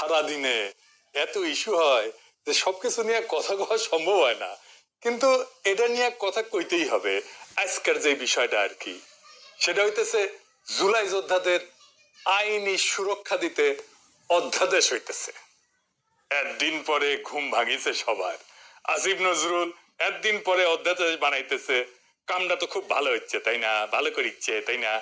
সারাদিনে এত ইস্যু হয় যে সবকিছু নিয়ে কথা কওয়া সম্ভব হয় না। কিন্তু এটা নিয়ে কথা কইতেই হবে আজকের যে বিষয়টা আর কি। সেটা হইতেছে জুলাই যোদ্ধাদের আইনি সুরক্ষা দিতে অধ্যাদেশ হইতেছে। একদিন পরে ঘুম ভাঙিছে সবার। আসিফ নজরুল একদিন পরে অধ্যাদেশ বানাইতেছে। কামটা তো খুব ভালো হচ্ছে, তাই না? ভালো করিচ্ছে, তাই না?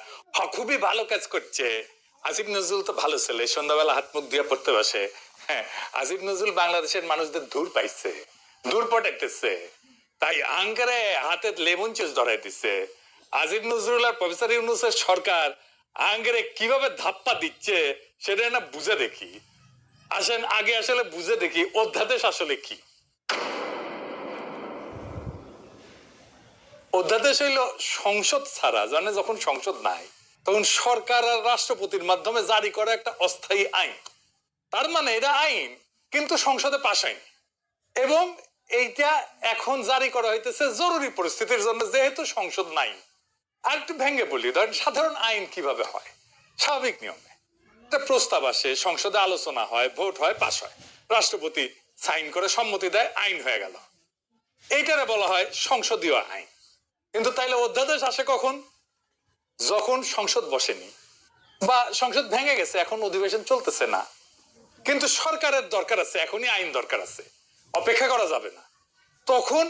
খুবই ভালো কাজ করছে। আসিফ নজরুল তো ভালো ছেলে, সন্ধ্যাবেলা হাত মুখ দিয়ে পড়তে বসে। হ্যাঁ আসিফ নজরুল বাংলাদেশের মানুষদের দূর পাইছে দূর পটাইতেছে। তাই আঙ্কারে হাতে লেমন চুস ধরাই দিচ্ছে আসিফ নজরুল আর প্রফেসর ইউনুসের সরকার আঙ্কারে কীভাবে ধাপ্পা দিচ্ছে, সেটা না বুঝে দেখি। আসেন, আগে আসলে বুঝে দেখি, অধ্যাদেশ আসলে কি? অধ্যাদেশ হইল সংসদ ছাড়া জানে যখন সংসদ নাই। তখন সরকার আর রাষ্ট্রপতির মাধ্যমে জারি করা একটা অস্থায়ী আইন। তার মানে এটা আইন, কিন্তু সংসদে পাশ হয়নি। এবং এইটা এখন জারি করা হইতেছে জরুরি পরিস্থিতির জন্য, যেহেতু সংসদ নাই। আর একটু ভেঙে বলি, ধরেন সাধারণ আইন কীভাবে হয়? স্বাভাবিক নিয়মে। একটা প্রস্তাব আসে, সংসদে আলোচনা হয়, ভোট হয়, পাশ হয়। রাষ্ট্রপতি সাইন করে সম্মতি দেয়, আইন হয়ে গেল। এইটারে বলা হয় সংসদীয় আইন। কিন্তু তাইলে অধ্যাদেশ আসে কখন? যখন সংসদ বসেনি, বা সংসদ ভেঙে গেছে, এখন অধিবেশন চলতেছে না, কিন্তু সরকারের দরকার আছে, এখনই আইন দরকার আছে, অপেক্ষা করা যাবে না। তখন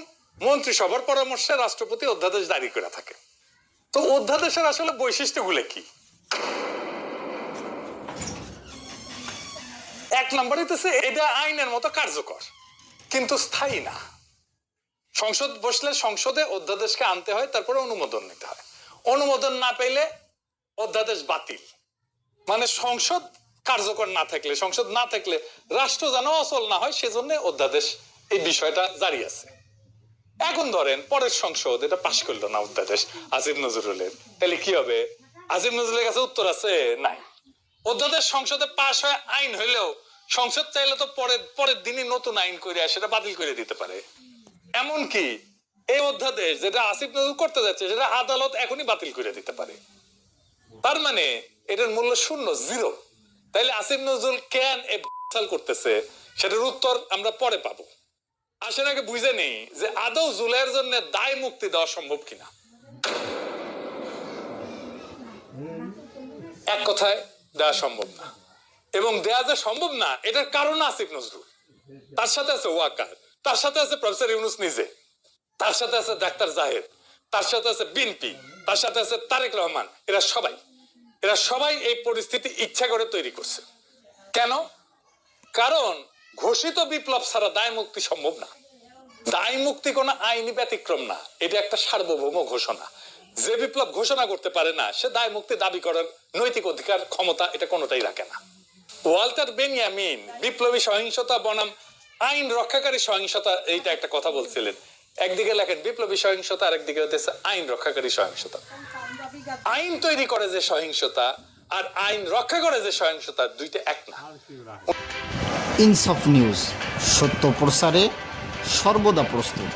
মন্ত্রিসভার পরামর্শে রাষ্ট্রপতি অধ্যাদেশ জারি করে থাকে। তো অধ্যাদেশের আসলে বৈশিষ্ট্যগুলো কি? এক নম্বর হইতেছে এটা আইনের মতো কার্যকর, কিন্তু স্থায়ী না। সংসদ বসলে সংসদে অধ্যাদেশকে আনতে হয়, তারপরে অনুমোদন নিতে হয়। অনুমোদন না পেলে অধ্যাদেশ বাতিল। মানে সংসদ কার্যকর না থাকলে, সংসদ না থাকলে রাষ্ট্র যেন অচল না হয়, সেজন্য অধ্যাদেশ এই বিষয়টা জারি আছে। এখন ধরেন, পরের সংসদ, এটা পাশ করল না অধ্যাদেশ আসিফ নজরুলের। তাহলে কি হবে? আজিম নজরুলের কাছে উত্তর আছে, নাই। অধ্যাদেশ সংসদে পাশ হয়, আইন হইলেও সংসদ চাইলে তো পরের পরের দিনই নতুন আইন করে সেটা বাতিল করে দিতে পারে। এমনকি এই অধ্যাদেশ যেটা আসিফ নজরুল করতে যাচ্ছে, সেটা আদালত এখনই বাতিল করে দিতে পারে। তার মানে এটার মূল্য শূন্য জিরো তাইলে আসিফ নজরুল কেন এ করতেছে? সেটার উত্তর আমরা পরে পাবো। আসেন আগে বুঝে নেই যে আদৌ জুলাইয়ের জন্য দায় মুক্তি দেওয়া সম্ভব কিনা। এক কথায়, দেওয়া সম্ভব না। এবং দেয়া যে সম্ভব না, এটার কারণ আসিফ নজরুল। তার সাথে আছে ওয়াকার, তার সাথে আছে প্রফেসর ইউনুস নিজে। তার সাথে আছে ডাক্তার জাহেদ, তার সাথে আছে বিনপি তার সাথে আছে তারেক রহমান, এরা সবাই এরা সবাই এই পরিস্থিতি ইচ্ছা করে তৈরি করছে। কেন? কারণ ঘোষিত বিপ্লব ছাড়া দায় মুক্তি সম্ভব না। দায় মুক্তি কোনো আইনি ব্যতিক্রম না, এটা একটা সার্বভৌম ঘোষণা। যে বিপ্লব ঘোষণা করতে পারে না, সে দায় মুক্তি দাবি করার নৈতিক অধিকার, ক্ষমতা এটা কোনোটাই রাখে না। ওয়াল্টার বেনিয়ামিন, বিপ্লবী সহিংসতা বনাম, আইন রক্ষাকারী সহিংসতা, এইটা একটা কথা বলছিলেন। একদিকে লেখেন বিপ্লবী সহিংসতা আর একদিকে হতেছে আইন রক্ষাকারী সহিংসতা। আইন তৈরি করে যে সহিংসতা আর আইন রক্ষা করে যে সহিংসতা দুইটা এক না। ইনসফ নিউজ, সত্য প্রসারে সর্বদা প্রস্তুত।